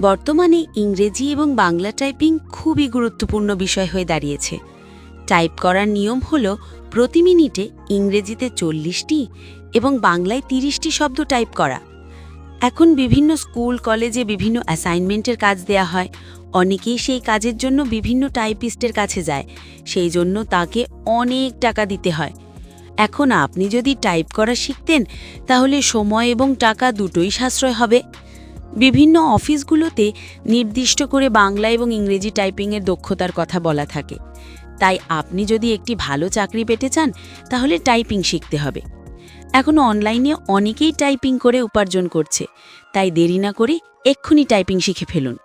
বর্তমানে ইংরেজি এবং বাংলা টাইপিং খুবই গুরুত্বপূর্ণ বিষয় হয়ে দাঁড়িয়েছে। টাইপ করার নিয়ম হল, প্রতি মিনিটে ইংরেজিতে চল্লিশটি এবং বাংলায় তিরিশটি শব্দ টাইপ করা। এখন বিভিন্ন স্কুল, কলেজে বিভিন্ন অ্যাসাইনমেন্টের কাজ দেয়া হয়। অনেকেই সেই কাজের জন্য বিভিন্ন টাইপিস্টের কাছে যায়। সেই জন্য তাকে অনেক টাকা দিতে হয়। এখন আপনি যদি টাইপ করা শিখতেন, তাহলে সময় এবং টাকা দুটোই সাশ্রয় হবে। বিভিন্ন অফিসগুলোতে নির্দিষ্ট করে বাংলা এবং ইংরেজি টাইপিংয়ের দক্ষতার কথা বলা থাকে। তাই আপনি যদি একটি ভালো চাকরি পেতে চান, তাহলে টাইপিং শিখতে হবে। এখন অনলাইনে অনেকেই টাইপিং করে উপার্জন করছে, তাই দেরি না করে এক্ষুনি টাইপিং শিখে ফেলুন।